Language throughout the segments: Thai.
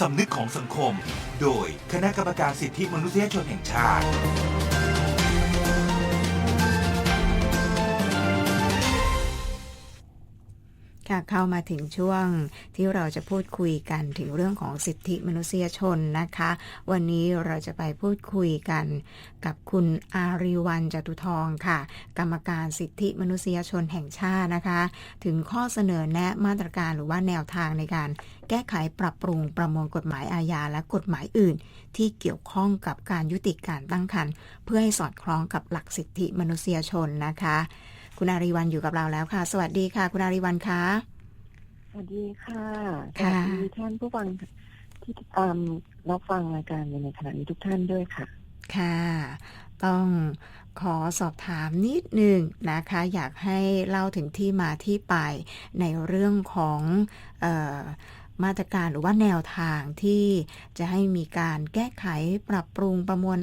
สำนึกของสังคม โดยคณะกรรมการสิทธิมนุษยชนแห่งชาติ ค่ะเข้ามาถึงช่วงที่เราจะพูดคุยกันถึงเรื่องของสิทธิมนุษยชนนะคะ วันนี้เราจะไปพูดคุยกันกับคุณอารีวันจตุทองค่ะ กรรมการสิทธิมนุษยชนแห่งชาตินะคะ ถึงข้อเสนอแนะมาตรการหรือว่าแนวทางในการแก้ไขปรับปรุงประมวลกฎหมายอาญาและกฎหมายอื่น ที่เกี่ยวข้องกับการยุติการตั้งครรภ์เพื่อให้สอดคล้องกับหลักสิทธิมนุษยชนนะคะ คุณอารีวันอยู่กับเราแล้วค่ะ สวัสดีค่ะ คุณอารีวันคะสวัสดีค่ะสค่ะวัสดีท่านผู้ฟังที่ติดตามรับฟังรายการอยู่ในขณะนี้ทุกท่านด้วยค่ะ ค่ะ ต้องขอสอบถามนิดหนึ่งนะคะ อยากให้เล่าถึงที่มาที่ไปในเรื่องของเออ มาตรการหรือว่าแนวทางที่จะให้มีการแก้ไขปรับปรุงประมวล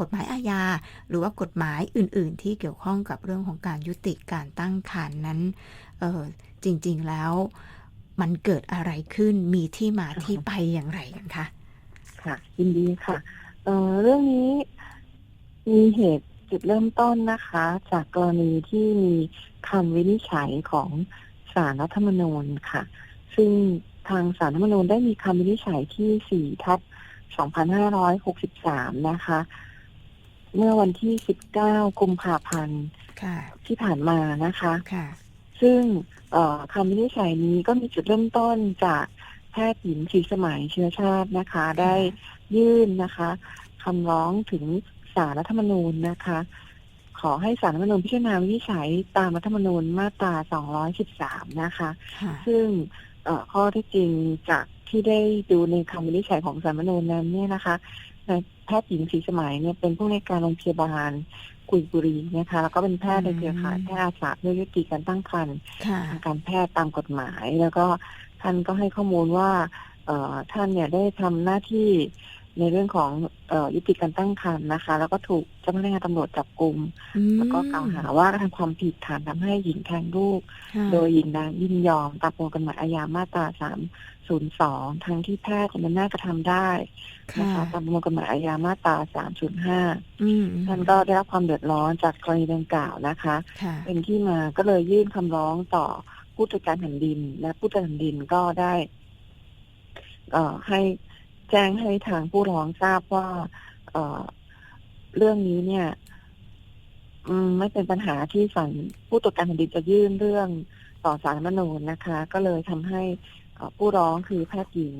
กฎหมายอาญาหรือว่ากฎหมายอื่น ๆ ที่เกี่ยวข้องกับเรื่องของการยุติการตั้งครรภ์นั้นออจริง ๆ แล้วมันเกิดอะไรขึ้นมีที่มาที่ไปอย่างไรกันคะค่ะ ยินดีค่ะเออเรื่องนี้มีเหตุจุดเริ่มต้นนะคะ จากกรณีที่มีคำวินิจฉัยของศาลรัฐธรรมนูญค่ะ ซึ่ง ทางศาลรัฐธรรมนูญได้มีคำวินิจฉัยที่ 4 ทับ 2563 นะคะ เมื่อวันที่ 19 กุมภาพันธ์ค่ะที่ผ่านมานะคะค่ะซึ่งเอ่อคำวินิจฉัยนี้ก็มีจุดเริ่มต้นจากแพทย์หญิงศรีสมัยเชื้อชาตินะคะ ได้ยื่นนะคะคำร้องถึงศาลรัฐธรรมนูญนะคะ ขอให้ศาลรัฐธรรมนูญพิจารณาวินิจฉัยตามรัฐธรรมนูญมาตรา 213 นะคะค่ะซึ่งเอ่อ ข้อที่จริงจากที่ได้ดูในคำวินิจฉัยของสารรัฐธรรมนูญนั้นเนี่ยนะคะนายแพทย์หญิงศรีสมัยเนี่ยเป็นผู้ในวยการโรงพยาบาลกุยบุรีนะคะแล้วก็เป็นแพทย์ในเครือข่ายแพทย์อาสาเพื่อยุติการตั้งครรภ์ค่ะทางการแพทย์ตามกฎหมาย แล้วก็ท่านก็ให้ข้อมูลว่าเอ่อท่านเนี่ยได้ทำหน้าที่ ในเรื่องของเอ่อยุติการตั้งครรภ์นะคะ แล้วก็ถูกเจ้าพนักงานตำรวจจับกลุ่มแล้วก็กล่าวหาว่ากระทำความผิดฐานทำให้หญิงแทงลูกค่ะโดยหญิงนั้นยินยอมตามประมวลกฎหมายอาญามาตรา302ทั้งที่แพทย์จะน่ากระทำได้นะคะตามประมวลกฎหมายอาญามาตรา305อืมท่านก็ได้รับความเดือดร้อนจากกรณีดังกล่าวนะคะค่ะเป็นที่มาก็เลยยื่นคำร้องต่อผู้ตรวจการแผ่นดิน และผู้ตรวจการแผ่นดินก็ได้เอ่อให้ แจ้งให้ทางผู้ร้องทราบว่าเอ่อเรื่องนี้เนี่ยอืมไม่เป็นปัญหาที่ศาลผู้ตรวจการแผ่นดินจะยื่นเรื่องต่อศาลรัฐธรรมนูญนะคะ ก็เลยทำให้เอ่อผู้ร้องคือแพทย์หญิง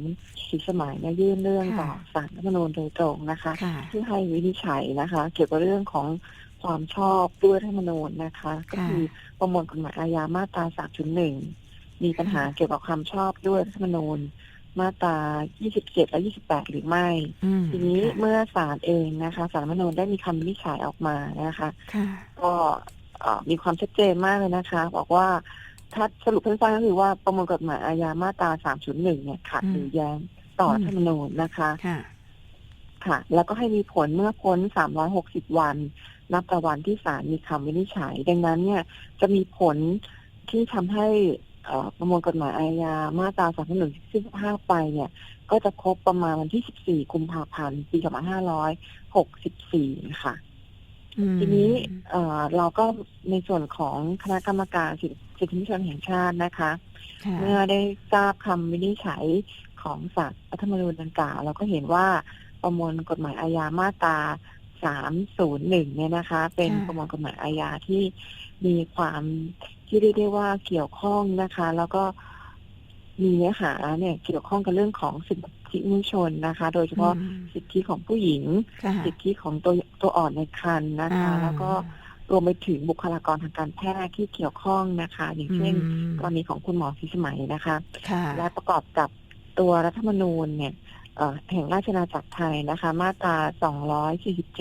ศรีสมัยเนี่ยยื่นเรื่องต่อศาลรัฐธรรมนูญโดยตรงนะคะค่ะที่ให้วินิจฉัยนะคะ เกี่ยวกับเรื่องของความชอบด้วยรัฐธรรมนูญนะคะ ก็คือประมวลกฎหมายอาญามาตรา 3.1 มีปัญหาเกี่ยวกับความชอบด้วยรัฐธรรมนูญ มาตรา 27 และ 28 หรือไม่อืมทีนี้ค่ะเมื่อศาลเองนะคะศาลรัฐธรรมนูญได้มีคำวินิจฉัยออกมานะคะค่ะก็เอ่อมีความชัดเจนมากเลยนะคะ บอกว่าถ้าสรุปสั้นๆก็คือว่าประมวลกฎหมายอาญามาตรา3.1เนี่ยขัดหรือแย้งต่อรัฐธรรมนูญนะคะค่ะค่ะ แล้วก็ให้มีผลเมื่อพ้น 360 วัน นับแต่วันที่ศาลมีคำวินิจฉัย ดังนั้นเนี่ยจะมีผลที่ทำให้เอ่อ ประมวลกฎหมายอาญามาตรา3 1 5ไปเนี่ย ก็จะครบประมาณวันที่14กุมภาพันธ์ปี2564ค่ะอืมทีนี้เอ่อเราก็ในส่วนของคณะกรรมการสิทธิสิทธิมนุษยชนแห่งชาตินะคะค่ะเมื่อได้ทราบคำวินิจฉัยของศาลรัฐธรรมนูญดังกล่าวเราก็เห็นว่าประมวลกฎหมายอาญามาตรา301เนี่ยนะคะ เป็นประมวลกฎหมายอาญาที่มีความ ที่เรียกได้ว่าเกี่ยวข้องนะคะ แล้วก็มีเนื้อหาเนี่ย เกี่ยวข้องกับเรื่องของสิทธิมนุษยชนนะคะ โดยเฉพาะอืมสิทธิของผู้หญิงค่ะสิทธิของตัวตัวอ่อนในครรภ์นะคะอ่าแล้วก็รวมไปถึงบุคลากรทางการแพทย์ที่เกี่ยวข้องนะคะ อย่างเช่นอืมกรณีของคุณหมอศรีสมัยนะคะค่ะและประกอบกับตัวรัฐธรรมนูญเนี่ยเอ่อแห่งราชอาณาจักรไทยนะคะ มาตรา 247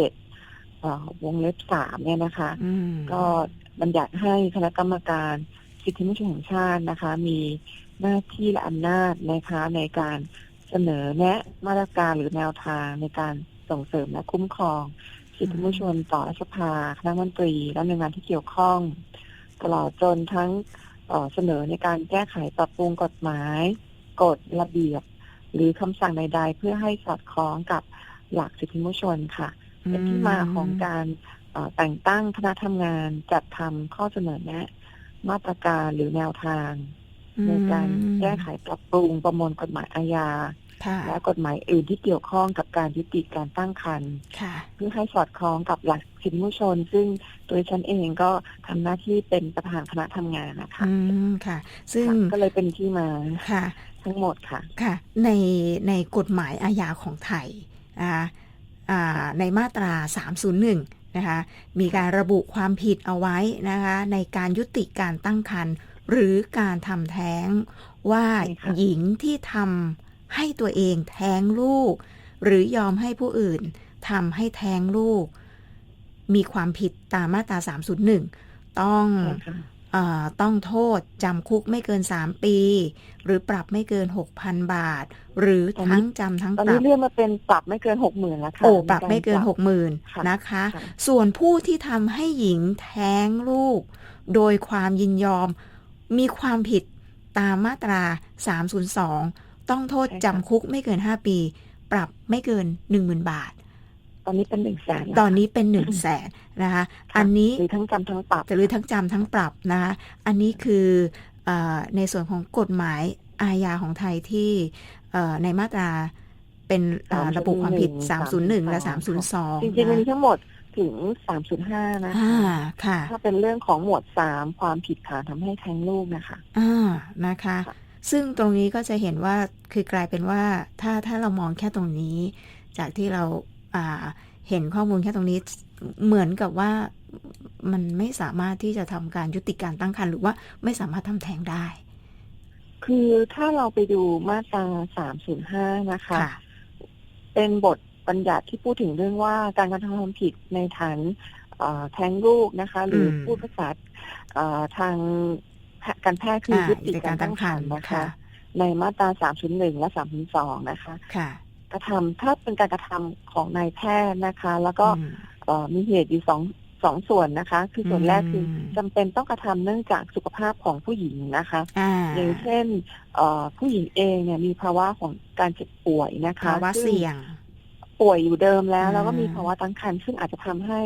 เอ่อวงเล็บ 3 เนี่ยนะคะอืมก็ บัญญัติให้คณะกรรมการสิทธิมนุษยชนแห่งชาตินะคะ มีหน้าที่และอำนาจนะคะในการเสนอแนะมาตรการหรือแนวทางในการส่งเสริมและคุ้มครอง สิทธิมนุษยชนต่อรัฐสภาคณะมนตรี และหน่วยงานที่เกี่ยวข้อง ตลอดจนทั้งเสนอในการแก้ไขปรับปรุงกฎหมาย กฎระเบียบ หรือคำสั่งใด ๆ เพื่อให้สอดคล้องกับหลักสิทธิมนุษยชนค่ะเป็นที่มาของการ แต่งตั้งคณะทำงานจัดทำข้อเสนอแนะ มาตรการหรือแนวทาง ในการแก้ไขปรับปรุงประมวลกฎหมายอาญาค่ะและกฎหมายอื่นที่เกี่ยวข้องกับการยุติการตั้งครรภ์ค่ะเพื่อให้สอดคล้องกับหลักสิทธิมนุษยชน ซึ่งตัวฉันเองก็ทำหน้าที่เป็นประธานคณะทำงานนะคะอืมค่ะ ซึ่งค่ะก็เลยเป็นที่มาค่ะ ทั้งหมดค่ะค่ะ ในในกฎหมายอาญาของไทยนะคะอ่าในมาตรา 301 นะคะมีการระบุความผิดเอาไว้นะคะในการยุติการตั้งครรภ์หรือการทำแท้งว่าใช่ค่ะหญิงที่ทำให้ตัวเองแท้งลูก หรือยอมให้ผู้อื่นทำให้แท้งลูก มีความผิดตามมาตรา 301 ต้องใช่ค่ะเอ่อ ต้องโทษจำคุกไม่เกิน 3 ปี หรือปรับไม่เกิน 6,000 บาท หรือตอนนี้ทั้งจำทั้งตอนปรันี้บเลื่อนมาเป็นปรับไม่เกินหกหมื่นแล้วค่ะโอ้ปรับไม่เกินารปรับ60,000นะคะค่ะส่วนผู้ที่ทำให้หญิงแท้งลูก โดยความยินยอมมีความผิดตามมาตรา 302 ต้องโทษใช่ค่ะจำคุกไม่เกิน 5 ปี ปรับไม่เกิน 10,000 บาท ตอนนี้เป็นหนึ่งแสนตอนนี้เป็น1 0 0 0 0แสนนะคะ อันนี้หรือทั้งจำทั้งปรับหรือทั้งจำทั้งปรับนะคะ อันนี้คือเออในส่วนของกฎหมายอาญาของไทยที่เอ่อในมาตราเป็นเอ่อระบุความผิด 301 และ 302 จริงๆมันนะมีทั้งหมดถึงสามจุดห้านะอ่าคะค่ะ ถ้าเป็นเรื่องของหมวดสามความผิดฐานทำให้แท้งลูกนะคะ อ่า นะคะค่ะซึ่งตรงนี้ก็จะเห็นว่าคือกลายเป็นว่าถ้าถ้าเรามองแค่ตรงนี้ จากที่เราอ่า เห็นข้อมูลแค่ตรงนี้เหมือนกับว่ามันไม่สามารถที่จะทำการยุติการตั้งครรภ์หรือว่าไม่สามารถทำแท้งได้ คือถ้าเราไปดูมาตราสามศูนย์ห้านะคะค่ะเป็นบทบัญญัติที่พูดถึงเรื่องว่าการกระทำความผิดในฐานเอ่อแท้งลูกนะคะ หรืออมพูดภาษาเอ่อทางแพการแพทย์คือยุติการตั้งครรภ์นะคะ ในมาตรา 301 และ 302 นะคะค่ะ กระทำถ้าเป็นการกระทำของนายแพทย์นะคะ แล้วก็อืมเอ่อมีเหตุอยู่สองสองส่วนนะคะ คือส่วนแรกคืออมจำเป็นต้องกระทำเนื่องจากสุขภาพของผู้หญิงนะคะอ่าอย่างเช่นเอ่อผู้หญิงเองเนี่ยมีภาวะของการเจ็บป่วยนะคะภาวะซึ่งเสี่ยง ป่วยอยู่เดิมแล้วอ่าแล้วก็มีภาวะตั้งครรภ์ซึ่งอาจจะทำให้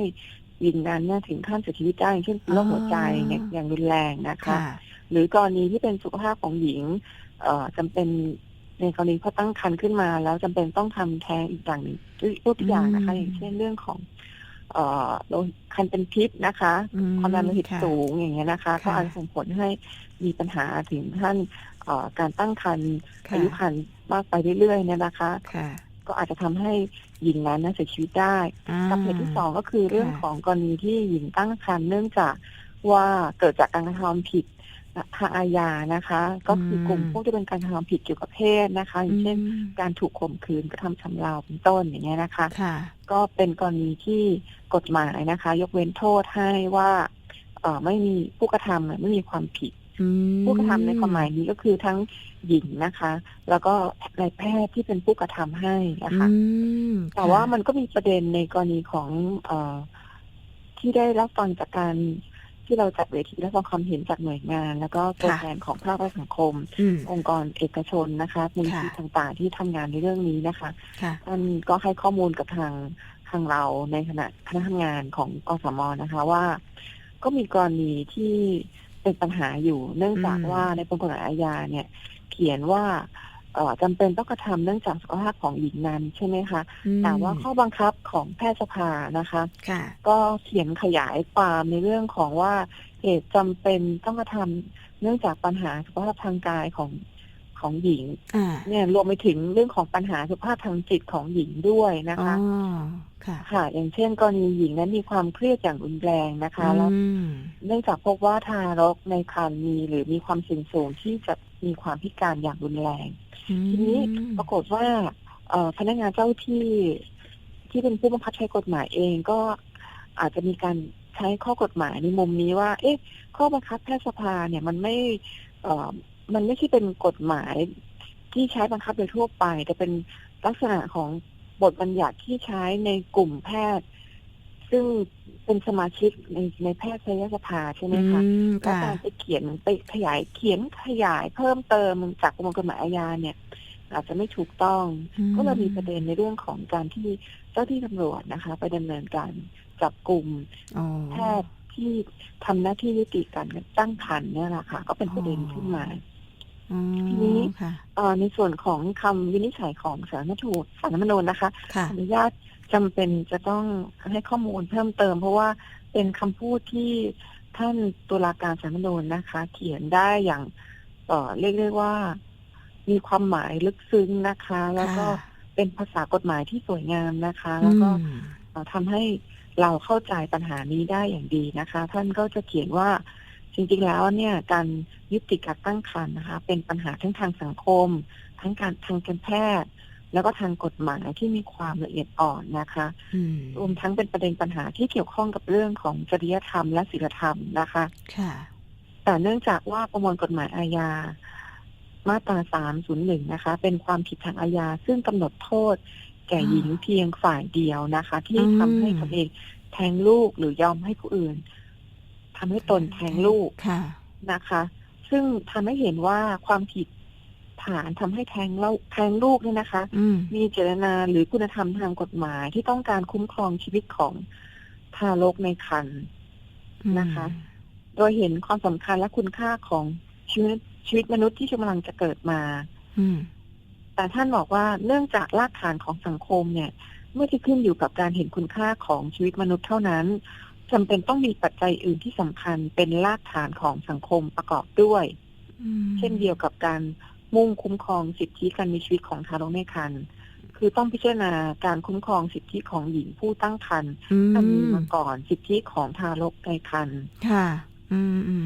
หญิงนั้นเนี่ยถึงขั้นเสียชีวิตได้อย่างเช่นเป็นโรคหัวใจเนี่ยอย่างรุนแรงนะคะค่ะหรือกรณีที่เป็นสุขภาพของหญิงเอ่อจำเป็น ในกรณีเขาตั้งครรภ์ขึ้นมา แล้วจำเป็นต้องทำแท้งอีกอย่างหนึ่งยกตัวอย่างนะคะอืมอย่างเช่นเรื่องของ เอ่อโรคคันเป็นพิษนะคะอืมความดันโลหิตค่ะสูงอย่างเงี้ยนะคะค่ะก็อาจจะส่งผลให้มีปัญหาถึงขั้นเอ่อการตั้งครรภ์ค่ะอายุครรภ์มากไปเรื่อยๆเนี่ยนะคะค่ะก็อาจจะทำให้หญิงนั้นน่ะเสียชีวิตได้อ่ากับเหตุที่สองก็คือเรื่องค่ะของกรณีที่หญิงตั้งครรภ์เนื่องจากว่าเกิดจากการกระทำผิด ทางอาญานะคะ ก็คือกลุ่มพวกที่เป็นการกระทำผิดเกี่ยวกับเพศนะคะ อย่างเช่นอืมการถูกข่มขืนกระทำชำเราเป็นต้นอย่างเงี้ยนะคะค่ะก็เป็นกรณีที่กฎหมายนะคะ ยกเว้นโทษให้ว่าเอ่อไม่มีผู้กระทำเนี่ยไม่มีความผิดอืมผู้กระทำในความหมายนี้ก็คือทั้งหญิงนะคะ แล้วก็นายแพทย์ที่เป็นผู้กระทำให้นะคะอืมแต่ว่ามันก็มีประเด็นในกรณีของเออที่ได้รับฟังจากการ ที่เราจัดเวทีและฟังความเห็นจากหน่วยงาน แล้วก็ตัวแทนของภาคประชาสังคมอืมองค์กรเอกชนนะคะมูลนิธิค่ะต่างๆ ที่ทำงานในเรื่องนี้นะคะค่ะท่านก็ให้ข้อมูลกับทางทางเราในขณะคณะทำงานของกสมนะคะว่า ก็มีกรณีที่เป็นปัญหาอยู่ เนื่องจากอืมว่าในประมวลกฎหมายอาญาเนี่ย เขียนว่าเอ่อ จำเป็นต้องกระทำเนื่องจากสุขภาพของหญิงนั้นใช่ไหมคะอืมแต่ว่าข้อบังคับของแพทยสภานะคะค่ะก็เขียนขยายความในเรื่องของว่าเหตุจำเป็นต้องกระทำเนื่องจากปัญหาสุขภาพทางกายของของหญิงอ่าเนี่ยรวมไปถึงเรื่องของปัญหาสุขภาพทางจิตของหญิงด้วยนะอ๋อคะค่ะค่ะ อย่างเช่นกรณีหญิงนั้นมีความเครียดอย่างรุนแรงนะคะแล้วอืมเนื่องจากพบว่าทารกในครรภ์มีหรือมีความเสี่ยงสูงที่จะมีความพิการอย่างรุนแรง ทีนี้ปรากฏว่าพนักงานเจ้าที่ที่เป็นผู้บังคับใช้กฎหมายเองก็อาจจะมีการใช้ข้อกฎหมายในมุมนี้ว่า เอ๊ะ ข้อบังคับแพทยสภาเนี่ยมันไม่เอ่อมันไม่ใช่เป็นกฎหมายที่ใช้บังคับโดยทั่วไป แต่เป็นลักษณะของบทบัญญัติที่ใช้ในกลุ่มแพทย์ ซึ่งเป็นสมาชิกในในแพทยสภาใช่ไหมคะอืมแล้วค่ะการไปเขียนไปขยายเขียนขยายเพิ่มเติมจากประมวลกฎหมายอาญาเนี่ย อาจจะไม่ถูกต้องอืมก็เลยมีประเด็นในเรื่องของการที่เจ้าที่ตำรวจนะคะ ไปดำเนินการจับกลุ่มอ๋อแพทย์ที่ทำหน้าที่ยุติการตั้งครรภ์เนี่ยแหละค่ะ ก็เป็นประเด็นขึ้นมาอ๋อทีนี้ค่ะเอ่อในส่วนของคำวินิจฉัยของสารรัฐธรรมนูญสารรัฐธรรมนูญนะคะค่ะขออนุญาต จำเป็นจะต้องให้ข้อมูลเพิ่มเติม เพราะว่าเป็นคำพูดที่ท่านตุลาการสารรัฐธรรมนูญนะคะ เขียนได้อย่างเอ่อเรียกได้ว่า มีความหมายลึกซึ้งนะคะ แล้วก็ค่ะเป็นภาษากฎหมายที่สวยงามนะคะ แล้วก็อืมเอ่อทำให้เราเข้าใจปัญหานี้ได้อย่างดีนะคะ ท่านก็จะเขียนว่าจริงๆแล้วเนี่ยการยุติการตั้งครรภ์นะคะ เป็นปัญหาทั้งทางสังคม ทั้งการทางการแพทย์ แล้วก็ทางกฎหมายที่มีความละเอียดอ่อนนะคะอืมรวมทั้งเป็นประเด็นปัญหาที่เกี่ยวข้องกับเรื่องของจริยธรรมและศีลธรรมนะคะค่ะแต่เนื่องจากว่าประมวลกฎหมายอาญามาตรา 301 นะคะ เป็นความผิดทางอาญาซึ่งกำหนดโทษ แก่หญิงเพียงฝ่ายเดียวนะคะ ที่อืมทำให้ตนเองแทงลูกหรือยอมให้ผู้อื่นทำให้ตนแทงลูกค่ะนะคะ ซึ่งทำให้เห็นว่าความผิด ฐานทำให้แทงลูกแทงลูกเนี่ยนะคะอืมมีเจตนาหรือคุณธรรมทางกฎหมายที่ต้องการคุ้มครองชีวิตของทารกในครรภ์นะคะ โดยเห็นความสำคัญและคุณค่าของชีวิตชีวิตมนุษย์ที่กำลังจะเกิดมาอืมแต่ท่านบอกว่าเนื่องจากรากฐานของสังคมเนี่ย ไม่ได้ขึ้นอยู่กับการเห็นคุณค่าของชีวิตมนุษย์เท่านั้นจำเป็นต้องมีปัจจัยอื่นที่สำคัญเป็นรากฐานของสังคมประกอบด้วยอืมเช่นเดียวกับการ มุ่งคุ้มครองสิทธิการมีชีวิตของทารกในครรภ์คือต้องพิจารณาการคุ้มครองสิทธิของหญิงผู้ตั้งครรภ์อืถ้ามีมมาก่อนสิทธิของทารกในครรภ์ค่ะอืมอืม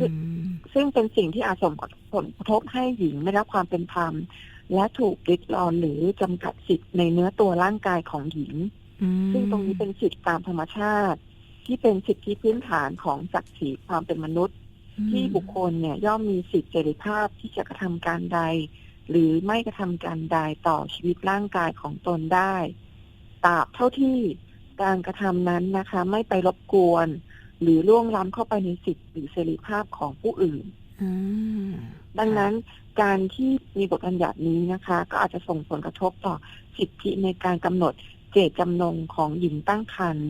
ซึ่งเป็นสิ่งที่อาจส่งผลกระทบให้หญิงไม่ได้รับความเป็นธรรม และถูกริดรอนหรือจำกัดสิทธิ์ในเนื้อตัวร่างกายของหญิงอืมซึ่งตรงนี้เป็นสิทธิตามธรรมชาติ ที่เป็นสิทธิพื้นฐานของศักดิ์ศรีความเป็นมนุษย์ ที่บุคคลเนี่ยย่อมมีสิทธิเสรีภาพที่จะกระทำการใด หรือไม่กระทำการใดต่อชีวิตร่างกายของตนได้ตราบเท่าที่การกระทำนั้นนะคะ ไม่ไปรบกวน หรือล่วงล้ำเข้าไปในสิทธิหรือเสรีภาพของผู้อื่นอืมดังนั้นการที่มีบทบัญญัตินี้นะคะ ก็อาจจะส่งผลกระทบต่อสิทธิในการกำหนดเจตจำนงของหญิงตั้งครรภ์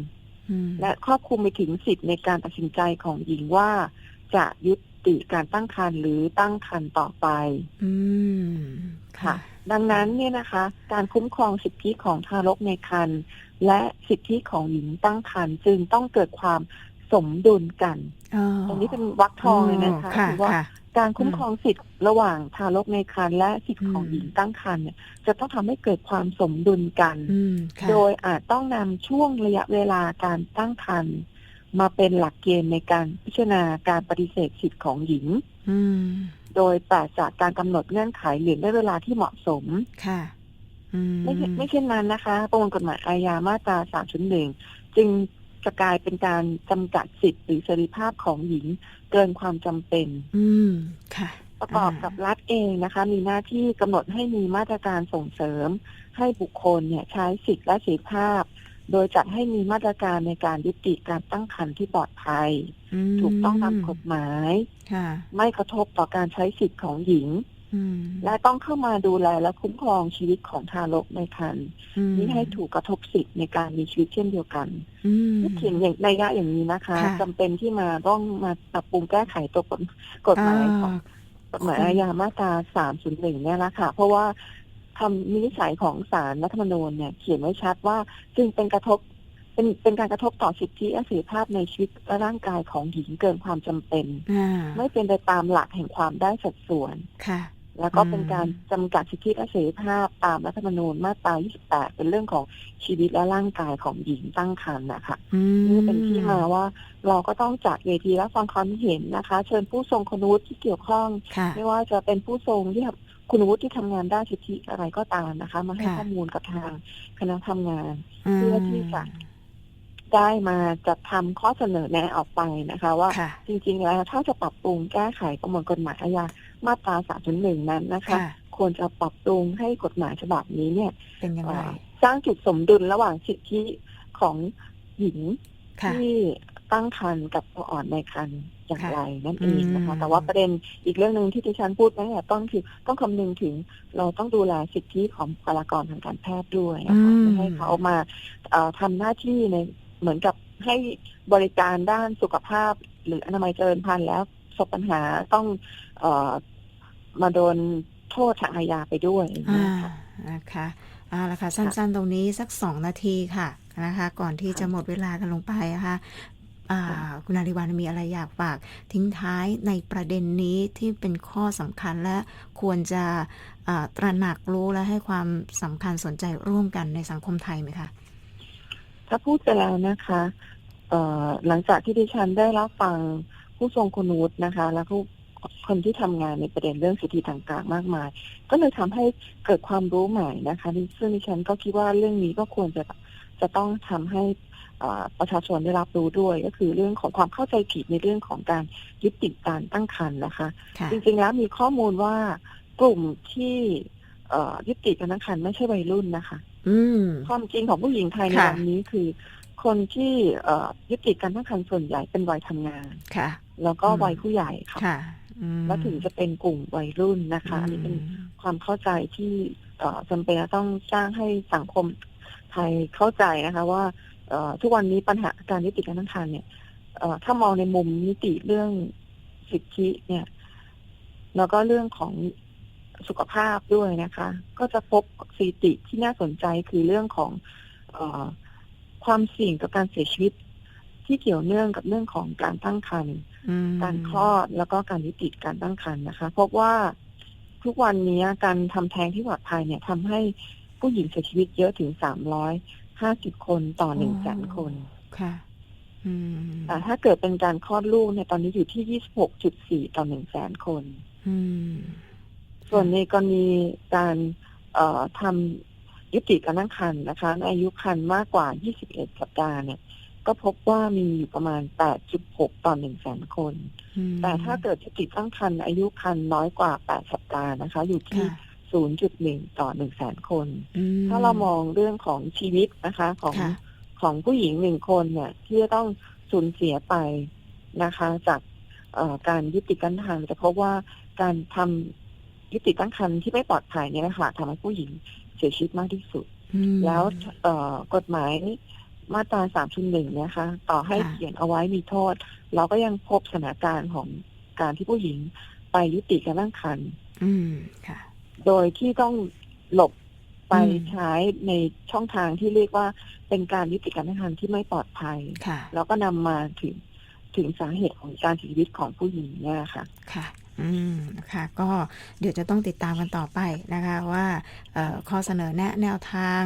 อืมและครอบคลุมไปถึงสิทธิในการตัดสินใจของหญิงว่า จะยุติการตั้งครรภ์หรือตั้งครรภ์ต่อไป อืมค่ะ ดังนั้นเนี่ยนะคะ การคุ้มครองสิทธิของทารกในครรภ์และสิทธิของหญิงตั้งครรภ์จึงต้องเกิดความสมดุลกันอ๋อตรงนี้เป็นวรรคทองเลยนะคะค่ะคือว่าค่ะการคุ้มครองสิทธิ์ระหว่างทารกในครรภ์และสิทธิของอืมหญิงตั้งครรภ์เนี่ยจะต้องทำให้เกิดความสมดุลกันอืมค่ะโดยอาจต้องนำช่วงระยะเวลาการตั้งครรภ์ มาเป็นหลักเกณฑ์ในการพิจารณาการปฏิเสธสิทธิของหญิงอืมโดยปราศจากการกำหนดเงื่อนไขหรือได้เวลาที่เหมาะสมค่ะอืมไม่ใช่ไม่เช่นนั้นนะคะ ประมวลกฎหมายอาญามาตรา3.1จึงจะกลายเป็นการจำกัดสิทธิหรือเสรีภาพของหญิงเกินความจำเป็น อืมค่ะ ประกอบกับรัฐเองนะคะ มีหน้าที่กำหนดให้มีมาตรการส่งเสริม ให้บุคคลเนี่ยใช้สิทธิและเสรีภาพ โดยจัดให้มีมาตรการในการยุติการตั้งครรภ์ที่ปลอดภัยอืมถูกต้องตามกฎหมายค่ะไม่กระทบต่อการใช้สิทธิของหญิงอืมและต้องเข้ามาดูแลและคุ้มครองชีวิตของทารกในครรภ์อืมนี่ให้ถูกกระทบสิทธิในการมีชีวิตเช่นเดียวกันอืมพูดถึงอย่างในยะอย่างนี้นะคะค่ะจำเป็นที่มาต้องมาปรับปรุงแก้ไขตัวกฎกฎหมายของกฎหมายอาญามาตรา 301 เนี่ยละค่ะ เพราะว่า คำวินิจฉัยของศาลรัฐธรรมนูญเนี่ย เขียนไว้ชัดว่าจึงเป็นกระทบเป็นเป็นการกระทบต่อสิทธิและเสรีภาพในชีวิตและร่างกายของหญิงเกินความจำเป็นอ่าไม่เป็นไปตามหลักแห่งความได้สัดส่วนค่ะ แล้วก็อืมเป็นการจำกัดสิทธิและเสรีภาพตามรัฐธรรมนูญมาตรา 28 เป็นเรื่องของชีวิตและร่างกายของหญิงตั้งครรภ์นะคะอืมนี่เป็นที่มาว่าเราก็ต้องจัดเวทีรับฟังความเห็นนะคะ เชิญผู้ทรงคุณวุฒิที่เกี่ยวข้องค่ะไม่ว่าจะเป็นผู้ทรงที่ทำ คุณวุฒิที่ทำงานด้านสิทธิอะไรก็ตามนะคะ มาให้ค่ะข้อมูลกับทางคณะทำงานมเพื่อที่จะได้มาจัดทำข้อเสนอแนะออกไปนะคะ ว่าค่ะจริง ๆ แล้วถ้าจะปรับปรุงแก้ไขประมวลกฎหมายอาญามาตรา3.1นั้นนะคะค่ะควรจะปรับปรุงให้กฎหมายฉบับนี้เนี่ยเป็นยังไงเอ่อสร้างจุดสมดุลระหว่างสิทธิของหญิงค่ะที่ตั้งครรภ์กับตัวอ่อนในครรภ์ อย่างค่ะไรนั่นเองนะคะอืมแต่ว่าประเด็นอีกเรื่องหนึ่งที่ดิฉันพูดไปตั้งแต่ต้นคือต้องคำนึงถึงเราต้องดูแลสิทธิของบุคลากรทางการแพทย์ด้วยนะคะไม่ให้เขามาเอ่อทำหน้าที่ในเหมือนกับให้บริการด้านสุขภาพ หรืออนามัยเจริญพันธุ์แล้วประสบปัญหาต้องเออมาโดนโทษทางอาญาไปด้วยอย่างอ่าเงี้ยค่ะนะคะเอาละค่ะสั้นๆ ตรงนี้สักสองนาทีค่ะนะคะ ก่อนที่จะหมดเวลากันลงไปนะคะอ่า ค่ะคุณอาริวันมีอะไรอยากฝากทิ้งท้ายในประเด็นนี้ที่เป็นข้อสำคัญและควรจะอ่าตระหนักรู้และให้ความสำคัญสนใจร่วมกันในสังคมไทยไหมคะถ้าพูดไปแล้วนะคะเอ่อหลังจากที่ดิฉันได้รับฟังผู้ทรงคุณวุฒินะคะ แล้วก็คนที่ทำงานในประเด็นเรื่องสิทธิต่างๆ มากมาย ก็เลยทำให้เกิดความรู้ใหม่นะคะซึ่งดิฉันก็คิดว่าเรื่องนี้ก็ควรจะจะต้องทำให้เอ่อ ประชาชนได้รับรู้ด้วยก็คือเรื่องของความเข้าใจผิดในเรื่องของการยุติการตั้งครรภ์นะคะค่ะจริงๆแล้วมีข้อมูลว่ากลุ่มที่เอ่อยุติการตั้งครรภ์ไม่ใช่วัยรุ่นนะคะอืมความจริงของผู้หญิงไทยในค่ะวันนี้คือ คนที่เอ่อยุติการตั้งครรภ์ส่วนใหญ่เป็นวัยทำงานค่ะ แล้วก็อืมวัยผู้ใหญ่ค่ะค่ะอืมแล้วถึงจะเป็นกลุ่มวัยรุ่นนะคะอันนี้เป็นอืมความเข้าใจที่เอ่อจำเป็นจะต้องสร้างให้สังคมไทยเข้าใจนะคะว่าเอ่อ ทุกวันนี้ปัญหาการยุติการตั้งครรภ์เนี่ยเอ่อถ้ามองในมุมนิติเรื่องสิทธิเนี่ย แล้วก็เรื่องของสุขภาพด้วยนะคะ ก็จะพบสถิติที่น่าสนใจคือเรื่องของเออความเสี่ยงกับการเสียชีวิต ที่เกี่ยวเนื่องกับเรื่องของการตั้งครรภ์อืมการคลอดแล้วก็การยุติการตั้งครรภ์นะคะพบว่าทุกวันนี้การทำแท้งที่ปลอดภัยเนี่ยทำให้ผู้หญิงเสียชีวิตเยอะถึงสามร้อย ห้าสิบคนต่อหนึ่งแสนคน ค่ะอืมแต่ถ้าเกิดเป็นการคลอดลูกเนี่ยตอนนี้อยู่ที่ยี่สิบหกจุดสี่ต่อหนึ่งแสนคนอืมส่วนในกรณีการเอ่อทำยุติการตั้งครรภ์นะคะในอายุครรภ์มากกว่า 21 สัปดาห์เนี่ย ก็พบว่ามีอยู่ประมาณ 8.6 ต่อ1แสนคนอืมแต่ถ้าเกิดยุติตั้งครรภ์อายุครรภ์น้อยกว่า 8 สัปดาห์นะคะ อยู่ที่ค่ะ 0.1 ต่อ 1 แสนคนอืมถ้าเรามองเรื่องของชีวิตนะคะของค่ะของผู้หญิงหนึ่งคนเนี่ยที่จะต้องสูญเสียไปนะคะ จากเอ่อการยุติการตั้งครรภ์จะพบว่าการทำยุติตั้งครรภ์ที่ไม่ปลอดภัยเนี่ยนะคะทำให้ผู้หญิงเสียชีวิตมากที่สุดอืมแล้วเอ่อกฎหมายมาตราสามชุหนึ่งนะคะ ต่อให้ค่ะเขียนเอาไว้มีโทษ เราก็ยังพบสถานการณ์ของการที่ผู้หญิงไปยุติการตั้งครรภ์อืมค่ะ โดยที่ต้องหลบไปอืมใช้ในช่องทางที่เรียกว่าเป็นการยุติการตั้งครรภ์ที่ไม่ปลอดภัยค่ะแล้วก็นำมาถึงถึงสาเหตุของการเสียชีวิตของผู้หญิงเนี่ยค่ะค่ะอืมค่ะก็เดี๋ยวจะต้องติดตามกันต่อไปนะคะว่าเอ่อข้อเสนอแนะแนวทาง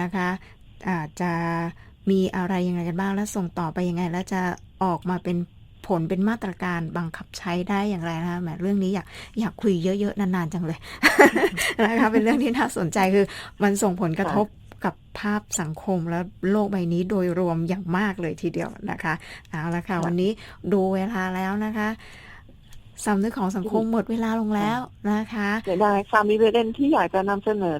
นะคะอาจจะมีอะไรยังไงกันบ้างและส่งต่อไปยังไง แล้วจะออกมาเป็น ผลเป็นมาตรการบังคับใช้ได้อย่างไรนะคะแหมเรื่องนี้อยากอยากคุยเยอะๆนานๆจังเลยนะคะเป็นเรื่องที่น่าสนใจคือมันส่งผลกระทบกับภาพสังคมและโลกใบนี้โดยรวมอย่างมากเลยทีเดียวนะคะเอาละค่ะค่ะวันนี้ดูเวลาแล้วนะคะสำนึกของสังคมหมดเวลาลงแล้วนะคะเสียดายค่ะมีประเด็นที่อยากจะนำเสนอ